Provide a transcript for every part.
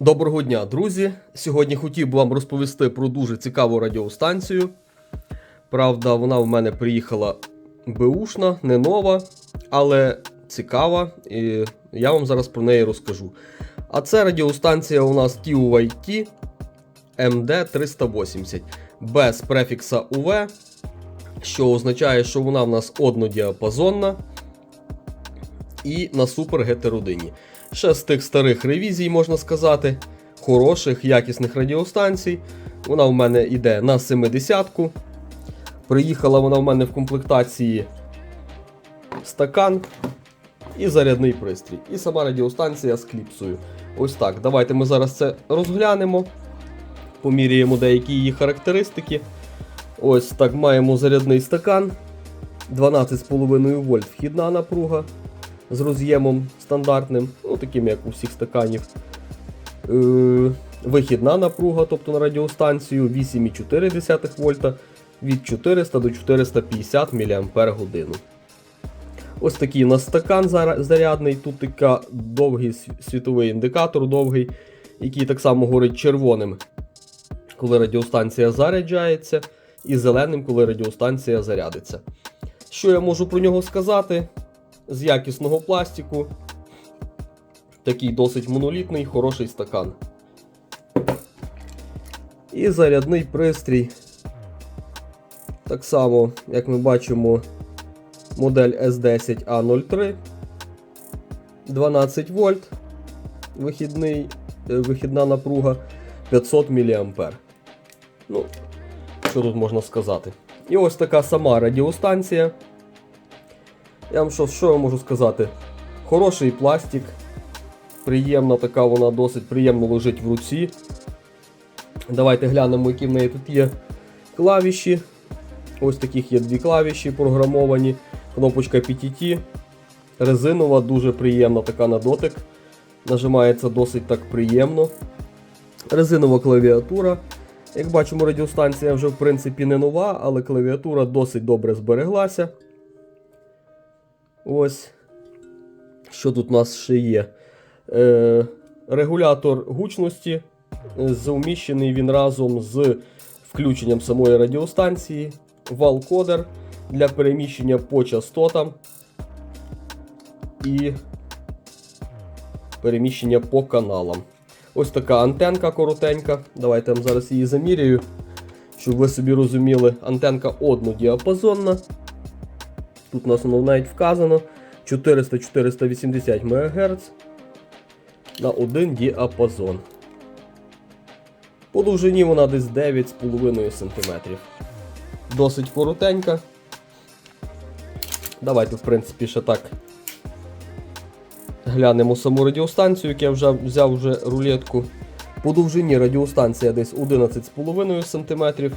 Доброго дня, друзі! Сьогодні хотів би вам розповісти про дуже цікаву радіостанцію. Правда, вона в мене приїхала беушна, не нова, але цікава, і я вам зараз про неї розкажу. А це радіостанція у нас TUIT MD380 без префікса UV, що означає, що вона в нас однодіапазонна і на супер гетеродині. Ще з тих старих ревізій, можна сказати, хороших, якісних радіостанцій. Вона в мене йде на 70-ку. Приїхала вона в мене в комплектації стакан і зарядний пристрій. І сама радіостанція з кліпсою. Ось так. Давайте ми зараз це розглянемо. Поміряємо деякі її характеристики. Ось так маємо зарядний стакан. 12,5 вольт вхідна напруга з роз'ємом стандартним, ну таким як у всіх стаканів. Е, вихідна напруга, тобто на радіостанцію 8,4 вольта від 400 до 450 мАч. Ось такий у нас стакан зарядний. Тут така довгий світовий індикатор, довгий, який так само горить червоним, коли радіостанція заряджається, і зеленим, коли радіостанція зарядиться. Що я можу про нього сказати? З якісного пластику. Такий досить монолітний, хороший стакан. І зарядний пристрій. Так само, як ми бачимо, модель S10A03. 12 вольт. Вихідний, е, вихідна напруга 500 мА. Ну, що тут можна сказати? І ось така сама радіостанція. Я вам що, що я можу сказати? Хороший пластик. Приємна така вона досить приємно лежить в руці. Давайте глянемо, які в неї тут є клавіші. Ось таких є дві клавіші програмовані. Кнопочка PTT. Резинова, дуже приємна така на дотик. Нажимається досить так приємно. Резинова клавіатура. Як бачимо, радіостанція вже в принципі не нова, але клавіатура досить добре збереглася. Ось. Що тут у нас ще є? Е, регулятор гучності. Зауміщений він разом з включенням самої радіостанції. Вал-кодер для переміщення по частотам. І переміщення по каналам. Ось така антенка коротенька. Давайте я зараз її заміряю, щоб ви собі розуміли. Антенка однодіапазонна. Тут у нас воно навіть вказано 400-480 МГц на один діапазон. По довжині вона десь 9,5 см. Досить коротенька. Давайте, в принципі, ще так глянемо саму радіостанцію, як я вже взяв вже рулетку. По довжині радіостанція десь 11,5 см.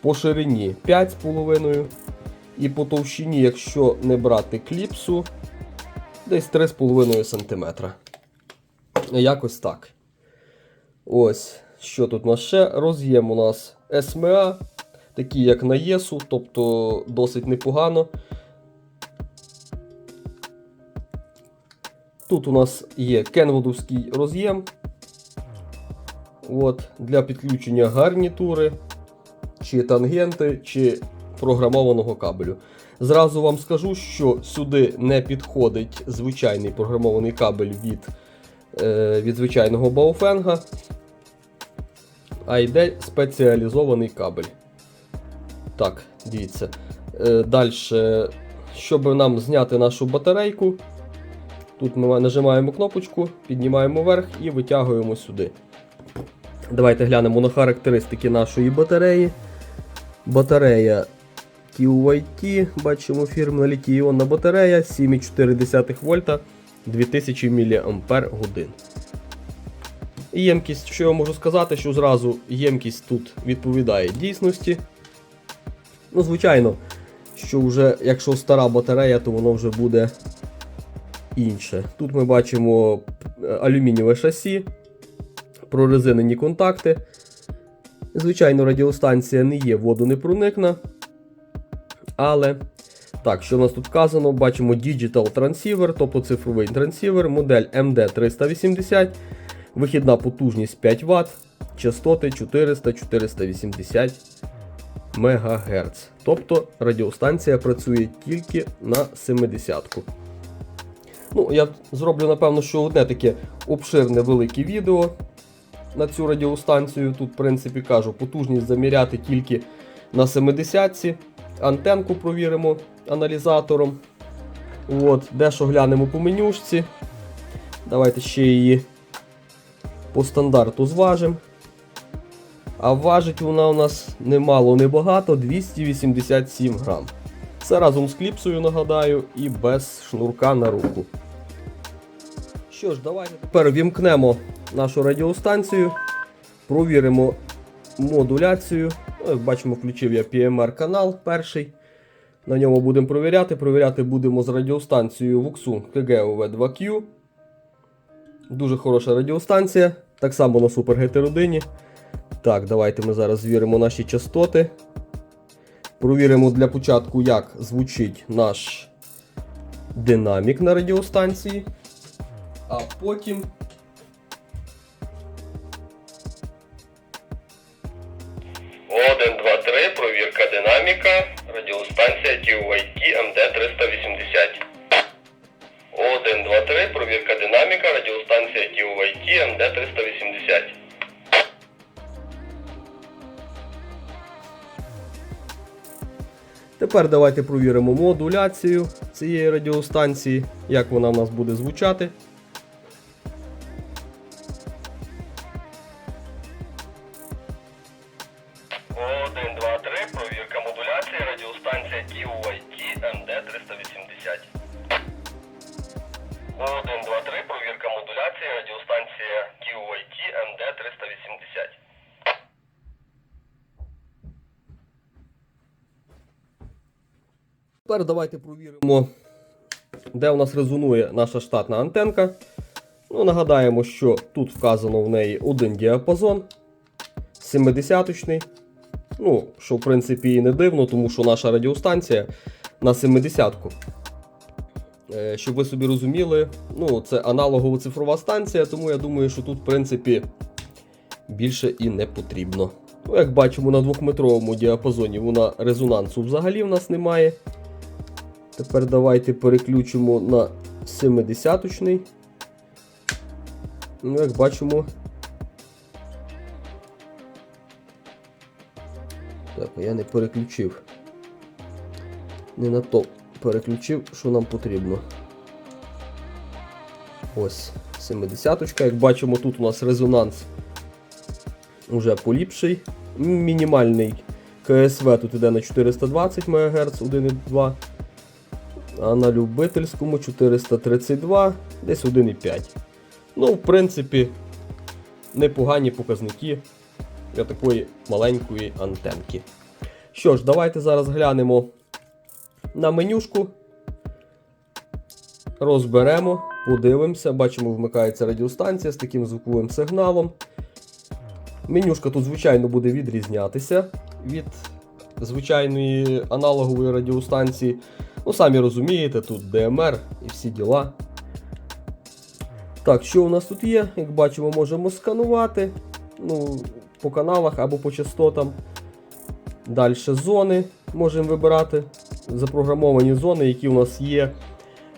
По ширині 5,5 і по товщині, якщо не брати кліпсу, десь 3,5 см. Якось так. Ось, що тут у нас ще? Роз'єм у нас SMA, такий як на ЄСу, тобто досить непогано. Тут у нас є кенвудовський роз'єм. От, для підключення гарнітури, чи тангенти, чи програмованого кабелю. Зразу вам скажу, що сюди не підходить звичайний програмований кабель від, е, від звичайного бауфенга, а йде спеціалізований кабель. Так, дивіться. Е, Далі, щоб нам зняти нашу батарейку, тут ми нажимаємо кнопочку, піднімаємо вверх і витягуємо сюди. Давайте глянемо на характеристики нашої батареї. Батарея TUIT, бачимо фірмна літій-іонна батарея 7,4 вольта 2000 мАч. Ємкість, що я можу сказати, що зразу ємкість тут відповідає дійсності. Ну, звичайно, що вже якщо стара батарея, то воно вже буде інше. Тут ми бачимо е, алюмінієве шасі, прорезинені контакти. Звичайно, радіостанція не є водонепроникна, але Так, що в нас тут вказано? Бачимо Digital Transceiver, тобто цифровий трансівер, модель MD380, вихідна потужність 5 Вт, частоти 400-480 МГц. Тобто радіостанція працює тільки на 70-ку. Ну, я зроблю, напевно, що одне таке обширне велике відео на цю радіостанцію. Тут, в принципі, кажу, потужність заміряти тільки на 70-ці. Антенку провіримо аналізатором. От, дещо глянемо по менюшці. Давайте ще її по стандарту зважимо. А важить вона у нас немало, небагато 287 грам. Це разом з кліпсою, нагадаю, і без шнурка на руку. Що ж, давайте тепер вімкнемо нашу радіостанцію, провіримо модуляцію. Ну, Як бачимо, включив я PMR канал перший. На ньому будемо провіряти. Провіряти будемо з радіостанцією Vuxu KGOV2Q. Дуже хороша радіостанція. Так само на Super GT1. Так, давайте ми зараз звіримо наші частоти. Провіримо для початку, як звучить наш динамік на радіостанції. А потім. Динаміка, радіостанція TUIT MD380. Один, два, три, провірка динаміка, радіостанція TUIT MD380. Тепер давайте провіримо модуляцію цієї радіостанції, як вона в нас буде звучати. Тепер давайте провіримо, де у нас резонує наша штатна антенка. Ну, нагадаємо, що тут вказано в неї один діапазон 70-й. Ну, що в принципі і не дивно, тому що наша радіостанція на 70-ку. Е, Щоб ви собі розуміли, ну, це аналогова цифрова станція, тому я думаю, що тут, в принципі, більше і не потрібно. Ну, як бачимо, на двохметровому діапазоні вона резонансу взагалі в нас немає. Тепер давайте переключимо на 70-ний. Ну, як бачимо. Так, я не переключив. Не на то переключив, що нам потрібно. Ось, 70-ка. Як бачимо, тут у нас резонанс уже поліпший. Мінімальний КСВ тут іде на 420 МГц 1,2. А на любительському 432, десь 1,5. Ну, в принципі, непогані показники для такої маленької антенки. Що ж, давайте зараз глянемо на менюшку. Розберемо, подивимося. Бачимо, вмикається радіостанція з таким звуковим сигналом. Менюшка тут, звичайно, буде відрізнятися від звичайної аналогової радіостанції. Ну, самі розумієте, тут DMR і всі діла. Так, що у нас тут є? Як бачимо, можемо сканувати ну, по каналах або по частотам. Далі зони можемо вибирати. Запрограмовані зони, які у нас є.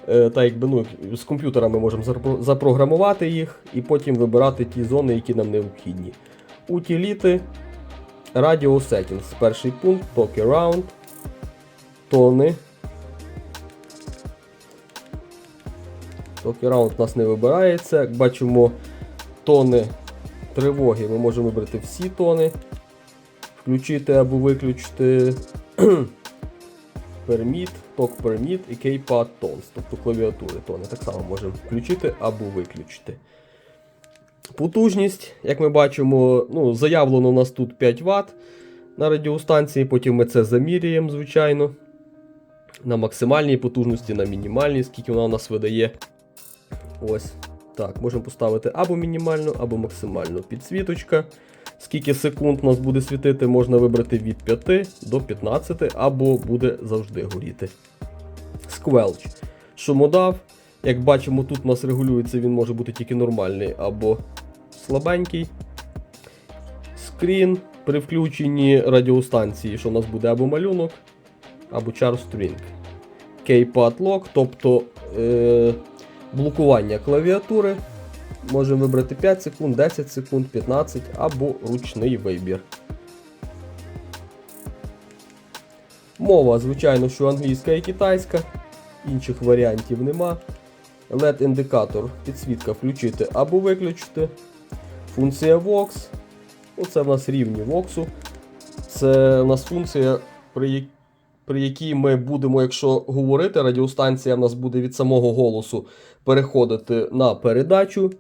Е, та якби, ну, з комп'ютера ми можемо запрограмувати їх і потім вибирати ті зони, які нам необхідні. Утиліти, Radio Settings. Перший пункт, Talk Around, тони. Talk Around у нас не вибирається. Як бачимо, тони тривоги ми можемо вибрати всі тони. Включити або виключити Talk Permit і Keypad Tones, тобто клавіатури тони. Так само можемо включити або виключити. Потужність, як ми бачимо, ну, заявлено у нас тут 5 Вт на радіостанції, потім ми це заміряємо, звичайно. На максимальній потужності, на мінімальній, скільки вона у нас видає. Ось. Так, можемо поставити або мінімальну, або максимальну підсвіточка. Скільки секунд у нас буде світити, можна вибрати від 5 до 15, або буде завжди горіти. Squelch. Шумодав. Як бачимо, тут у нас регулюється, він може бути тільки нормальний або слабенький. Скрін при включенні радіостанції, що у нас буде або малюнок, або char string. Keypad Lock, тобто е, блокування клавіатури. Можемо вибрати 5 секунд, 10 секунд, 15 або ручний вибір. Мова, звичайно, що англійська і китайська, інших варіантів нема. LED-індикатор, підсвітка включити або виключити. Функція Vox. Ну, це в нас рівні Vox. Це в нас функція, при, я- при якій ми будемо, якщо говорити, радіостанція в нас буде від самого голосу переходити на передачу.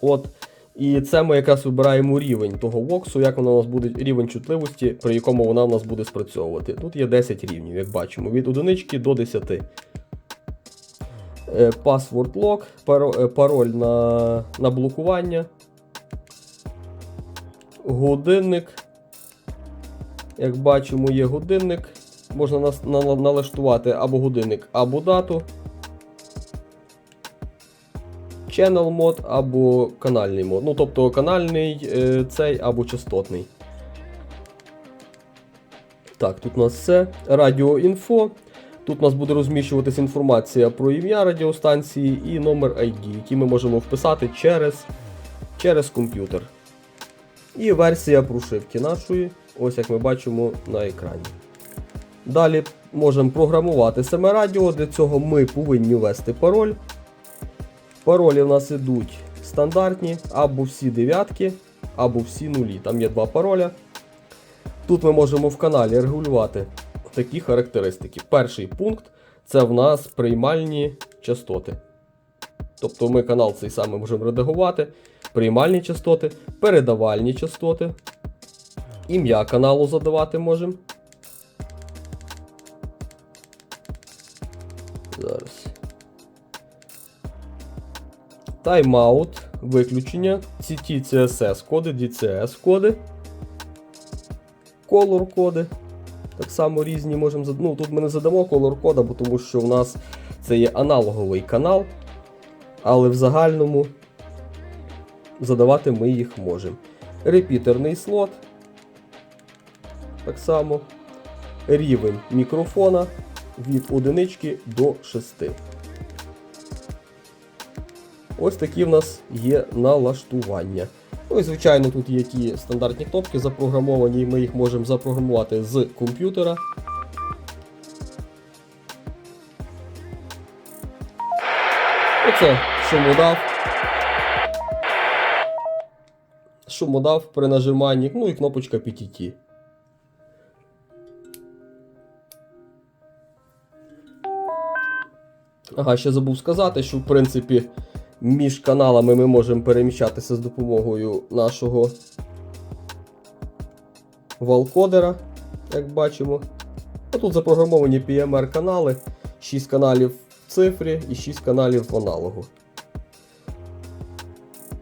От. І це ми якраз вибираємо рівень того воксу, як вона у нас буде рівень чутливості, при якому вона у нас буде спрацьовувати. Тут є 10 рівнів, як бачимо, від 1 до 10. Е, Password lock, е, пароль на, на блокування. Годинник. Як бачимо, є годинник. Можна налаштувати або годинник, або дату. Channel мод або канальний мод. Ну, тобто канальний е, цей або частотний. Так, тут у нас все. Радіоінфо. Тут у нас буде розміщуватися інформація про ім'я радіостанції і номер ID, який ми можемо вписати через, через комп'ютер. І версія прошивки нашої, ось як ми бачимо на екрані. Далі можемо програмувати саме радіо. Для цього ми повинні ввести пароль. Паролі в нас ідуть стандартні, або всі дев'ятки, або всі нулі. Там є два пароля. Тут ми можемо в каналі регулювати такі характеристики. Перший пункт це в нас приймальні частоти. Тобто ми канал цей самий можемо редагувати. Приймальні частоти, передавальні частоти. Ім'я каналу задавати можемо. Зараз. Тайм-аут, виключення, CT, CSS коди, DCS коди, color коди. Так само різні можемо Ну, тут ми не задамо color кода, бо тому що в нас це є аналоговий канал. Але в загальному задавати ми їх можемо. Репітерний слот. Так само. Рівень мікрофона від 1 до 6. Ось такі в нас є налаштування. Ну і звичайно, тут є ті стандартні кнопки запрограмовані, ми їх можемо запрограмувати з комп'ютера. Оце шумодав. Шумодав при нажиманні, ну і кнопочка PTT. Ага, ще забув сказати, що в принципі між каналами ми можемо переміщатися з допомогою нашого валкодера, як бачимо. А тут запрограмовані PMR канали, 6 каналів в цифрі і 6 каналів в аналогу.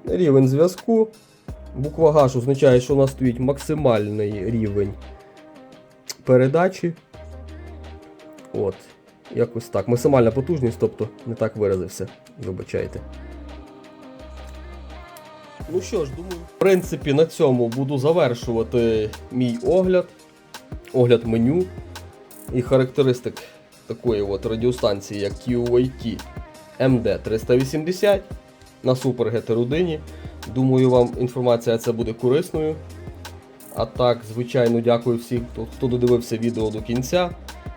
Рівень зв'язку. Буква H означає, що у нас стоїть максимальний рівень передачі. От. Якось так. Максимальна потужність, тобто не так виразився. Вибачайте. Ну що ж, думаю, в принципі, на цьому буду завершувати мій огляд. Огляд меню і характеристик такої от радіостанції, як QAT MD380 на Super GT Думаю, вам інформація ця буде корисною. А так, звичайно, дякую всім, хто додивився відео до кінця.